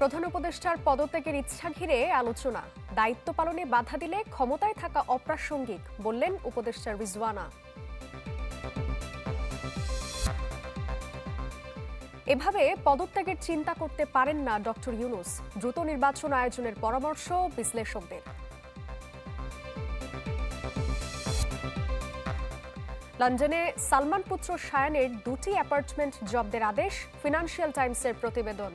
প্রধান উপদেষ্টার পদত্যাগের ইচ্ছা ঘিরে আলোচনা। দায়িত্ব পালনে বাধা দিলে ক্ষমতায় থাকা অপ্রাসঙ্গিক, বললেন উপদেষ্টা রিজওয়ানা। এভাবে পদত্যাগের চিন্তা করতে পারেন না ডক্টর ইউনুস। দ্রুত নির্বাচন আয়োজনের পরামর্শ বিশ্লেষকদের। লন্ডনে সালমান পুত্র সায়ানের দুটি অ্যাপার্টমেন্ট জব্দের আদেশ, ফিনান্সিয়াল টাইমসের প্রতিবেদন।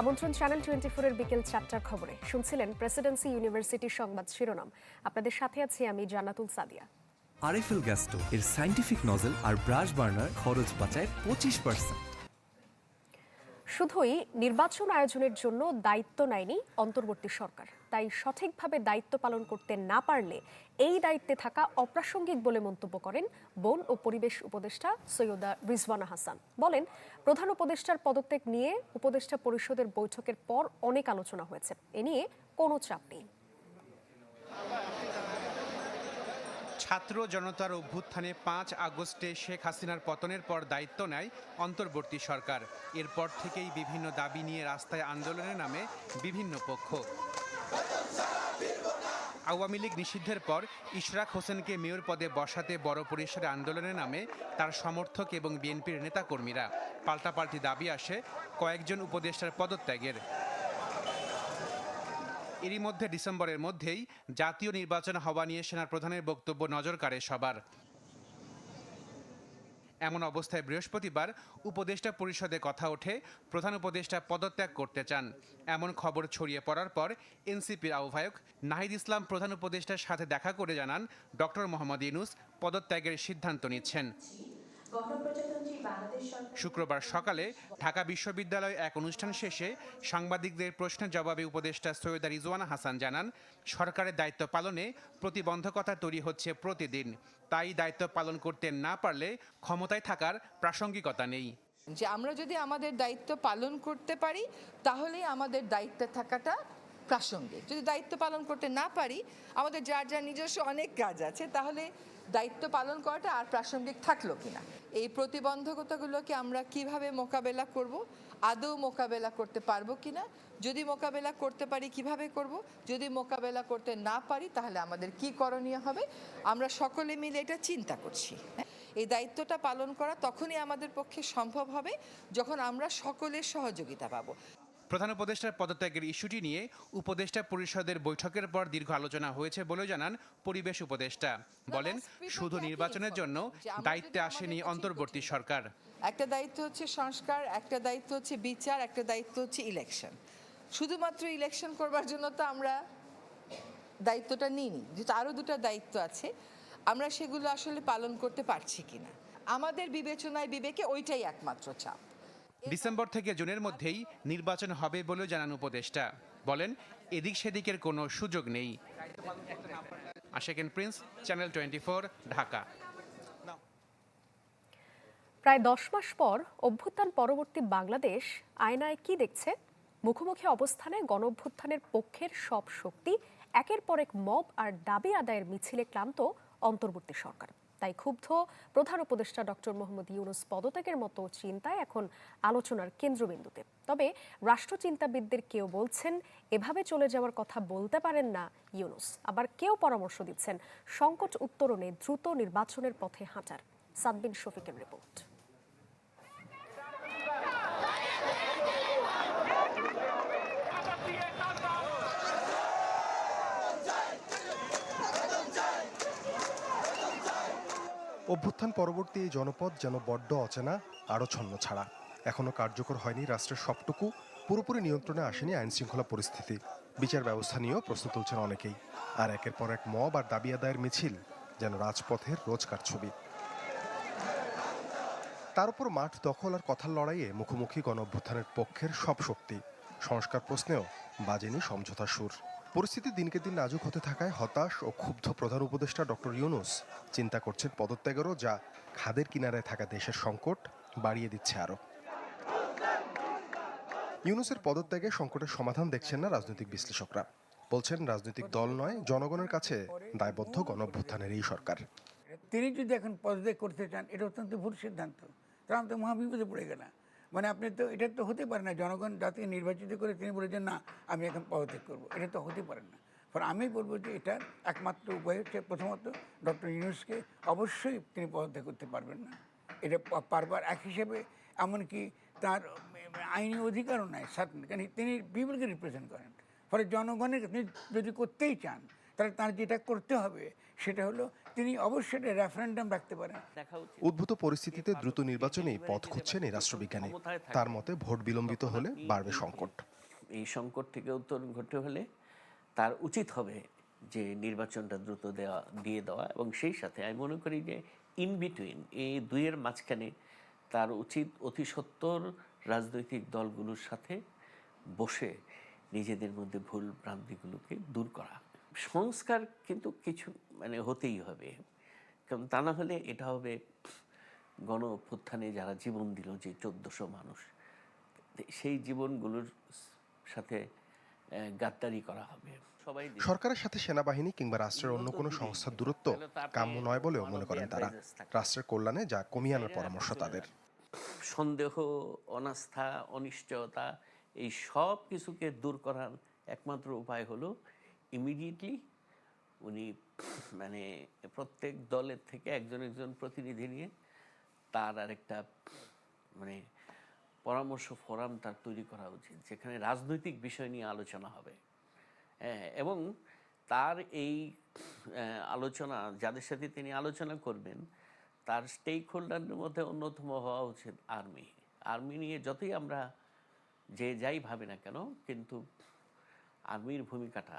আমন্ত্রণ চ্যানেল টোয়েন্টি ফোরের বিকেল চারটার খবরে। শুনছিলেন প্রেসিডেন্সি ইউনিভার্সিটির সংবাদ শিরোনাম। আপনাদের সাথে আছি আমি জানাতুল সাদিয়া। আরএফএল গ্যাস্টো এর সাইন্টিফিক নজেল আর ব্রাশ বার্নার খরচ বাঁচায় পঁচিশ পার্সেন্ট শুধুই নির্বাচন আয়োজনের জন্য দায়িত্ব নেয়নি অন্তর্বর্তী সরকার। তাই সঠিকভাবে দায়িত্ব পালন করতে না পারলে এই দায়িত্বে থাকা অপ্রাসঙ্গিক বলে মন্তব্য করেন বন ও পরিবেশ উপদেষ্টা সৈয়দা রিজওয়ানা হাসান। বলেন, প্রধান উপদেষ্টার পদত্যাগ নিয়ে উপদেষ্টা পরিষদের বৈঠকের পর অনেক আলোচনা হয়েছে। এ নিয়ে কোনো চাপ নেই। ছাত্র জনতার অভ্যুত্থানে পাঁচ আগস্টে শেখ হাসিনার পতনের পর দায়িত্ব নেয় অন্তর্বর্তী সরকার। এরপর থেকেই বিভিন্ন দাবি নিয়ে রাস্তায় আন্দোলনের নামে বিভিন্ন পক্ষ। আওয়ামী লীগ নিষিদ্ধের পর ইশরাক হোসেনকে মেয়র পদে বসাতে বড় পরিসরে আন্দোলনে নামে তার সমর্থক এবং বিএনপির নেতাকর্মীরা। পাল্টাপাল্টি দাবি আসে কয়েকজন উপদেষ্টার পদত্যাগের। এরই মধ্যে ডিসেম্বরের মধ্যেই জাতীয় নির্বাচন হওয়া নিয়ে সেনা প্রধানের বক্তব্য নজর কাড়ে সবার। এমন অবস্থায় বৃহস্পতিবার উপদেষ্টা পরিষদে কথা ওঠে, প্রধান উপদেষ্টা পদত্যাগ করতে চান। এমন খবর ছড়িয়ে পড়ার পর এনসিপির আহ্বায়ক নাহিদ ইসলাম প্রধান উপদেষ্টার সাথে দেখা করে জানান, ডক্টর মোহাম্মদ ইউনুস পদত্যাগের সিদ্ধান্ত নিচ্ছেন। শুক্রবার সকালে ঢাকা বিশ্ববিদ্যালয়ে এক অনুষ্ঠান শেষে সাংবাদিকদের প্রশ্নের জবাবে উপদেষ্টা সৈয়দা রিজওয়ানা হাসান জানান সরকারের দায়িত্ব পালনে প্রতিবন্ধকতা তৈরি হচ্ছে প্রতিদিন। তাই দায়িত্ব পালন করতে না পারলে ক্ষমতায় থাকার প্রাসঙ্গিকতা নেই। যে আমরা যদি আমাদের দায়িত্ব পালন করতে পারি তাহলেই আমাদের দায়িত্বে থাকাটা প্রাসঙ্গিক। যদি দায়িত্ব পালন করতে না পারি আমাদের যার যার নিজস্ব অনেক কাজ আছে তাহলে দায়িত্ব পালন করাটা আর প্রাসঙ্গিক থাকল কিনা? এই প্রতিবন্ধকতাগুলোকে আমরা কীভাবে মোকাবেলা করব? আদৌ মোকাবেলা করতে পারব কিনা? যদি মোকাবেলা করতে পারি, কীভাবে করব? যদি মোকাবেলা করতে না পারি, তাহলে আমাদের কি করণীয় হবে? আমরা সকলে মিলে এটা চিন্তা করছি। হ্যাঁ? এই দায়িত্বটা পালন করা তখনই আমাদের পক্ষে সম্ভব হবে, যখন আমরা সকলের সহযোগিতা পাবো। প্রধান উপদেষ্টার পদত্যাগের ইস্যুটি নিয়ে উপদেষ্টা পরিষদের বৈঠকের পর দীর্ঘ আলোচনা হয়েছে বলে জানান পরিবেশ উপদেষ্টা। বলেন শুধু নির্বাচনের জন্য দায়িত্বে আসেনি অন্তর্বর্তী সরকার। একটা দায়িত্ব হচ্ছে সংস্কার একটা দায়িত্ব হচ্ছে বিচার একটা দায়িত্ব হচ্ছে ইলেকশন শুধুমাত্র ইলেকশন করবার জন্য তো আমরা দায়িত্বটা নিইনি যেহেতু আরও দুটো দায়িত্ব আছে আমরা সেগুলো আসলে পালন করতে পারছি কিনা। আমাদের বিবেচনায় বিবেকে ওইটাই একমাত্র চাপ। ডিসেম্বর থেকে জুনের মধ্যেই নির্বাচন হবে বলেও জানান উপদেষ্টা। বলেন, এদিক সেদিকের কোনো সুযোগ নেই। Prince, channel Dhaka. প্রায় দশ মাস পর অভ্যুত্থান পরবর্তী বাংলাদেশ আয়নায় কি দেখছে? মুখোমুখি অবস্থানে গণ অভ্যুত্থানের পক্ষের সব শক্তি, একের পর এক মব আর দাবি আদায়ের মিছিলে ক্লান্ত অন্তর্বর্তী সরকার। তাই ক্ষুব্ধ প্রধান উপদেষ্টা ডক্টর মোহাম্মদ ইউনুস পদত্যাগের মতো চিন্তায় এখন আলোচনার কেন্দ্রবিন্দুতে। তবে রাষ্ট্রচিন্তাবিদদের কেউ বলছেন, এভাবে চলে যাওয়ার কথা বলতে পারেন না ইউনুস। আবার কেউ পরামর্শ দিচ্ছেন, সংকট উত্তরণে দ্রুত নির্বাচনের পথে হাঁটার। সাদবিন শফিকের রিপোর্ট। অভ্যুত্থান পরবর্তী এই জনপদ যেন বড্ড অচেনা, আরও ছন্ন ছাড়া। এখনও কার্যকর হয়নি রাষ্ট্রের সবটুকু, পুরোপুরি নিয়ন্ত্রণে আসেনি আইন শৃঙ্খলা পরিস্থিতি। বিচার ব্যবস্থা নিয়েও প্রশ্ন তুলছেন অনেকেই। আর একের পর এক মব আর দাবি আদায়ের মিছিল, যেন রাজপথের রোজকার ছবি। তার উপর মাঠ দখল আর কথার লড়াইয়ে মুখোমুখি গণ অভ্যুত্থানের পক্ষের সব শক্তি। সংস্কার প্রশ্নেও বাজেনি সমঝোতার সুর। পরিস্থিতি দিনকে দিন নাজুক হতে থাকায় হতাশ ও ক্ষুব্ধ প্রধান উপদেষ্টা ডক্টর ইউনুস চিন্তা করছেন পদত্যাগেরও, যা খাদের কিনারায় থাকা দেশের সংকট বাড়িয়ে দিচ্ছে আরও। ইউনুসের পদত্যাগে সংকটের সমাধান দেখছেন না রাজনৈতিক বিশ্লেষকরা। বলছেন, রাজনৈতিক দল নয়, জনগণের কাছে দায়বদ্ধ গণঅভ্যুত্থানের এই সরকার। তিনি যদি এখন পদত্যাগ করতে চান, এটা অত্যন্ত ভুল সিদ্ধান্ত। তাহলে তো মহাবিপদে পড়ে গেলাম। মানে আপনি তো, এটা তো হতে পারে না, জনগণ যাতে নির্বাচিত করে তিনি বলেছেন না, আমি এখন পদত্যাগ করব। এটা তো হতে পারে না। ফলে আমি বলব যে এটার একমাত্র উপায় হচ্ছে প্রথমত ডক্টর ইউনুসকে অবশ্যই তিনি পদত্যাগ করতে পারবেন না। এটা পারবার এক হিসেবে, এমনকি তার, আইনি অধিকারও নাই সার্টেন কারণ তিনি পিপলকে রিপ্রেজেন্ট করেন। ফলে জনগণের যদি করতেই চান, তাহলে তার যেটা করতে হবে, সেটা হলো তিনি অবশ্যই রেফারেন্ডাম রাখতে পারেন। উদ্ভূত পরিস্থিতিতে দ্রুত নির্বাচনেই পথ খুঁজছেন এই রাষ্ট্রবিজ্ঞানী। তার মতে ভোট বিলম্বিত হলে বাড়বে সংকট। এই সংকট থেকে উত্তরণ ঘটতে হলে তার উচিত হবে যে নির্বাচনটা দ্রুত দেওয়া দিয়ে দেওয়া এবং সেই সাথে আমি মনে করি যে ইন বিটুইন এই দুইয়ের মাঝখানে তার উচিত অতি সত্বর রাজনৈতিক দলগুলোর সাথে বসে নিজেদের মধ্যে ভুল ভ্রান্তিগুলোকে দূর করা। সংস্কার কিন্তু কিছু মানে হতেই হবে। কারণ তা না হলে এটা হবে গণ অভ্যুত্থানে যারা জীবন দিল যে চোদ্দশো মানুষ সেই জীবনগুলোর সাথে গাদ্দারি করা হবে। সবাই সরকারের সাথে সেনাবাহিনী কিংবা রাষ্ট্রের অন্য কোনো সংস্থার দূরত্ব কাম্য নয় বলেও মনে করেন তারা। রাষ্ট্রের কল্যাণে যা কমিয়ে আনার পরামর্শ তাদের। সন্দেহ অনাস্থা অনিশ্চয়তা এই সব কিছুকে দূর করার একমাত্র উপায় হলো ইমিডিয়েটলি উনি মানে প্রত্যেক দলের থেকে একজন একজন প্রতিনিধি নিয়ে তার আরেকটা মানে পরামর্শ ফোরাম তার তৈরি করা উচিত যেখানে রাজনৈতিক বিষয় নিয়ে আলোচনা হবে। হ্যাঁ, এবং তার এই আলোচনা যাদের সাথে তিনি আলোচনা করবেন তার স্টেক হোল্ডারের মধ্যে অন্যতম হওয়া উচিত আর্মি। আর্মি নিয়ে যতই আমরা যে যাই ভাবি না কেন কিন্তু আর্মির ভূমিকাটা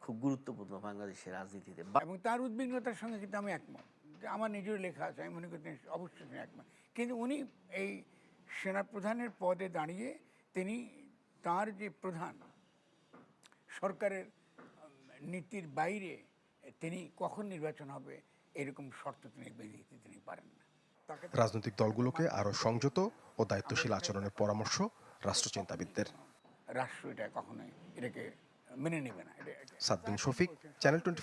খুব গুরুত্বপূর্ণ বাংলাদেশের রাজনীতিতে। এবং তার উদ্বিগ্নতার সঙ্গে কিন্তু আমি একমত। আমার নিজের লেখা আছে আমি মনে করি তিনি অবশ্যই তিনি একমত। কিন্তু উনি এই সেনাপ্রধানের পদে দাঁড়িয়ে তিনি তার যে প্রধান সরকারের নীতির বাইরে তিনি কখন নির্বাচন হবে এরকম শর্ত তিনি বেঁধে দিতে তিনি পারেন না। তাকে রাজনৈতিক দলগুলোকে আরও সংযত ও দায়িত্বশীল আচরণের পরামর্শ রাষ্ট্রচিন্তাবিদদের। রাষ্ট্র এটা কখনোই এটাকে মেনে নেবে না। Saddin Shafiq channel twenty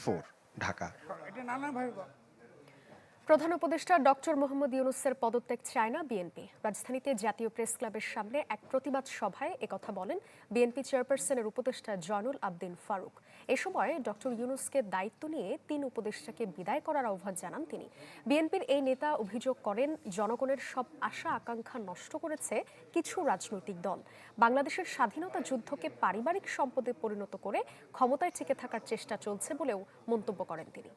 Dhaka. এটা নানাভাবে প্রধান উপদেষ্টা ডক্টর মোহাম্মদ ইউনুসের পদত্যাগ চায় না বিএনপি। রাজধানীতে জাতীয় প্রেস ক্লাবের সামনে এক প্রতিবাদ সভায় একথা বলেন বিএনপি চেয়ারপারসনের উপদেষ্টা জয়নুল আবদিন ফারুক। এ সময় ডক্টর ইউনুসকে দায়িত্ব নিয়ে তিন উপদেষ্টাকে বিদায় করার আহ্বান জানান তিনি। বিএনপির এই নেতা অভিযোগ করেন, জনগণের সব আশা আকাঙ্ক্ষা নষ্ট করেছে কিছু রাজনৈতিক দল। বাংলাদেশের স্বাধীনতা যুদ্ধকে পারিবারিক সম্পদে পরিণত করে ক্ষমতায় টিকে থাকার চেষ্টা চলছে বলেও মন্তব্য করেন তিনি।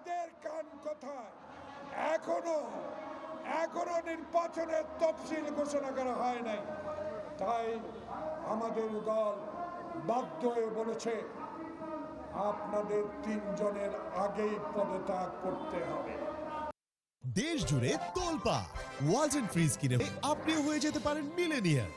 কাদের কান কোথায়? এখনও এখনও নির্বাচনের তফসিল ঘোষণা করা হয় নাই। তাই আমাদের দল বাধ্য হয়ে বলেছে আপনাদের তিনজনের আগেই পদত্যাগ করতে হবে। দেশ জুড়ে তোলপা ওয়ালটন ফ্রিজ কিনে আপনিও হয়ে যেতে পারেন মিলেনিয়ার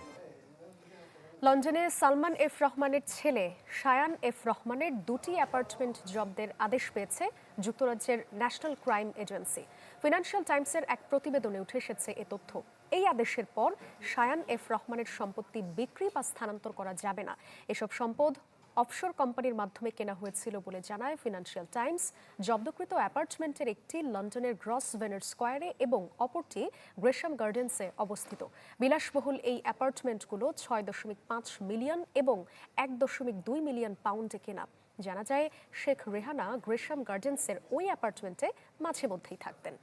লন্ডনে সালমান এফ রহমানের ছেলে শায়ান এফ রহমানের দুটি অ্যাপার্টমেন্ট জব্দের আদেশ পেয়েছে যুক্তরাজ্যের ন্যাশনাল ক্রাইম এজেন্সি। ফিনান্সিয়াল টাইমসের এক প্রতিবেদনে উঠে এসেছে এ তথ্য। এই আদেশের পর শায়ান এফ রহমানের সম্পত্তি বিক্রি বা স্থানান্তর করা যাবে না। এসব সম্পদ অফশোর কোম্পানির মাধ্যমে কেনা হয়েছিল বলে জানায় ফিনান্সিয়াল টাইমস। জব্দকৃত অ্যাপার্টমেন্টের একটি লন্ডনের গ্রস ভেনার স্কোয়ারে এবং অপরটি গ্রেশাম গার্ডেন্সে অবস্থিত। বিলাসবহুল এই অ্যাপার্টমেন্টগুলো ছয় দশমিক পাঁচ মিলিয়ন এবং এক দশমিক দুই মিলিয়ন পাউন্ডে কেনা। জানা যায়, শেখ রেহানা গ্রেশাম গার্ডেন্সের ওই অ্যাপার্টমেন্টে মাঝে মধ্যেই থাকতেন।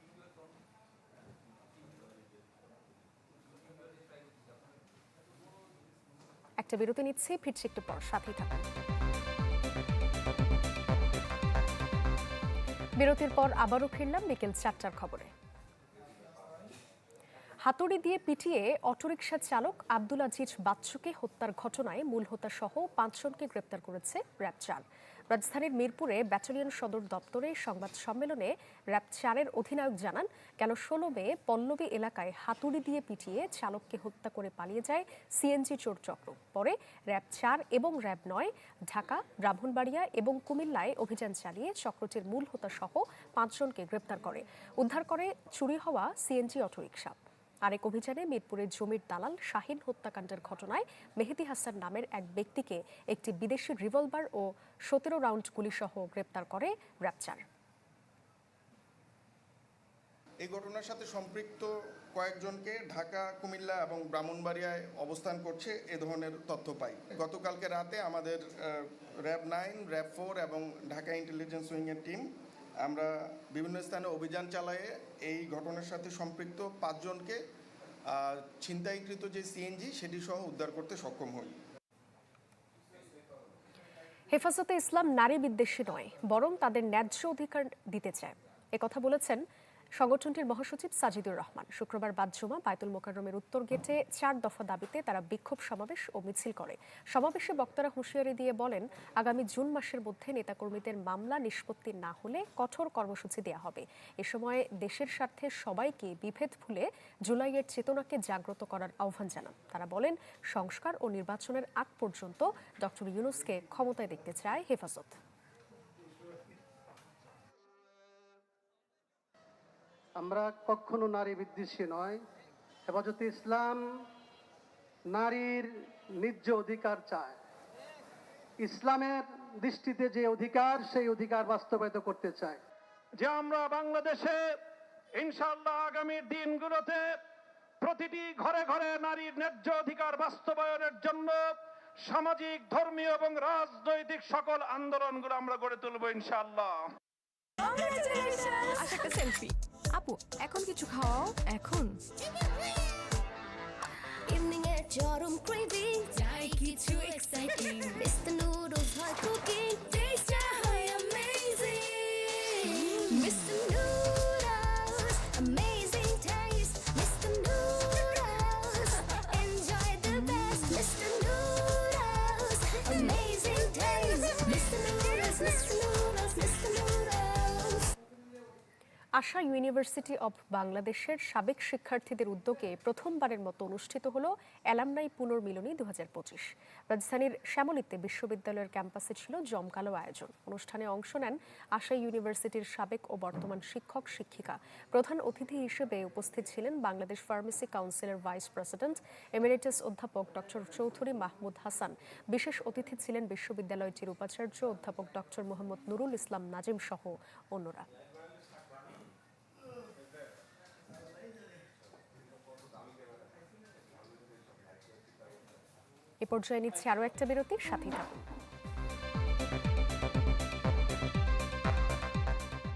একটা বিরতি নিচ্ছি, ফিরছি একটু পর, সাথেই থাকুন। বিরতির পর আবারও ফিরলাম বিকেল চারটার খবরে। হাতুড়ি দিয়ে পিটিয়ে অটোরিকশা চালক আব্দুল আজিজ বাচ্চুকে হত্যার ঘটনায় মূল হোতা সহ পাঁচজনকে গ্রেপ্তার করেছে র্যাব চার। রাজধানীর মিরপুরে ব্যাটালিয়ন সদর দপ্তরে সংবাদ সম্মেলনে র্যাব চারের অধিনায়ক জানান, কেন ষোলো মে পল্লবী এলাকায় হাতুড়ি দিয়ে পিটিয়ে চালককে হত্যা করে পালিয়ে যায় সিএনজি চোর চক্র। পরে র্যাব চার এবং র্যাব নয়, ঢাকা, ব্রাহ্মণবাড়িয়া এবং কুমিল্লায় অভিযান চালিয়ে চক্রটির মূল হোতা সহ পাঁচজনকে গ্রেপ্তার করে। উদ্ধার করে চুরি হওয়া সিএনজি অটোরিকশা। আরেক অভিযানে মিরপুরের জমির দালাল শাহিন হত্যাকাণ্ডের ঘটনায় মেহেদি হাসান নামের এক ব্যক্তিকে একটি বিদেশি রিভলভার ও সতেরো রাউন্ড গুলিসহ গ্রেপ্তার করে র্যাপচার। এই ঘটনার সাথে সম্পৃক্ত কয়েকজনকে ঢাকা, কুমিল্লা এবং ব্রাহ্মণবাড়িয়ায় অবস্থান করছে এ ধরনের তথ্য পাই। গতকালকে রাতে আমাদের র্যাব নাইন, র্যাব ফোর এবং ঢাকা ইন্টেলিজেন্স উইংয়ের টিম আমরা বিভিন্ন স্থানে অভিযান চালায়ে এই ঘটনার সাথে সম্পৃক্ত পাঁচজনকে ছিনতাইকৃত যে সিএনজি সেটি সহ উদ্ধার করতে সক্ষম হই। হেফাজতে ইসলাম নারী বিদ্বেষী নয়, বরং তাদের ন্যায্য অধিকার দিতে চায়। একথা বলেছেন সংগঠনটির মহাসচিব সাজিদুর রহমান। শুক্রবার বাদ জমা বায়তুল মোকাররমের উত্তর গেটে চার দফা দাবিতে তারা বিক্ষোভ সমাবেশ ও মিছিল করে। সমাবেশে বক্তারা হুঁশিয়ারি দিয়ে বলেন, আগামী জুন মাসের মধ্যে নেতাকর্মীদের মামলা নিষ্পত্তি না হলে কঠোর কর্মসূচি দেওয়া হবে। এ সময় দেশের স্বার্থে সবাইকে বিভেদ ভুলে জুলাইয়ের চেতনাকে জাগ্রত করার আহ্বান জানান। তারা বলেন, সংস্কার ও নির্বাচনের আগ পর্যন্ত ডক্টর ইউনুসকে ক্ষমতায় দেখতে চায় হেফাজত। আমরা কখনো নারী বিদ্বেষী নয়। হেফাজতে ইসলাম নারীর ন্যায্য অধিকার চায়। ইসলামের দৃষ্টিতে যে অধিকার সেই অধিকার বাস্তবায়িত করতে চায়। যে আমরা বাংলাদেশে ইনশাল্লাহ আগামী দিনগুলোতে প্রতিটি ঘরে ঘরে নারীর ন্যায্য অধিকার বাস্তবায়নের জন্য সামাজিক ধর্মীয় এবং রাজনৈতিক সকল আন্দোলনগুলো আমরা গড়ে তুলবো ইনশাআল্লাহ। একটা সেলফি আপু এখন কিছু খাওয়াও এখন ইভিনিং এ চরম ক্রেভিং চাই কিছু এক্সাইটিং মিস্টার নুডলস হয় কুকিং আশা ইউনিভার্সিটি অব বাংলাদেশের সাবেক শিক্ষার্থীদের উদ্যোগে প্রথমবারের মতো অনুষ্ঠিত হল অ্যালামনাই পুনর্মিলনী দু হাজার পঁচিশ। রাজধানীর শ্যামলীতে বিশ্ববিদ্যালয়ের ক্যাম্পাসে ছিল জমকালো আয়োজন। অনুষ্ঠানে অংশ নেন আশা ইউনিভার্সিটির সাবেক ও বর্তমান শিক্ষক, শিক্ষিকা। প্রধান অতিথি হিসেবে উপস্থিত ছিলেন বাংলাদেশ ফার্মেসি কাউন্সিলের ভাইস প্রেসিডেন্ট, এমিরেটাস অধ্যাপক ডক্টর চৌধুরী মাহমুদ হাসান। বিশেষ অতিথি ছিলেন বিশ্ববিদ্যালয়টির উপাচার্য অধ্যাপক ডক্টর মোহাম্মদ নুরুল ইসলাম নাজিম সহ অন্যরা। এ পর্যায়ে নিচ্ছে আরও একটা বিরতির সাথে থাকুন।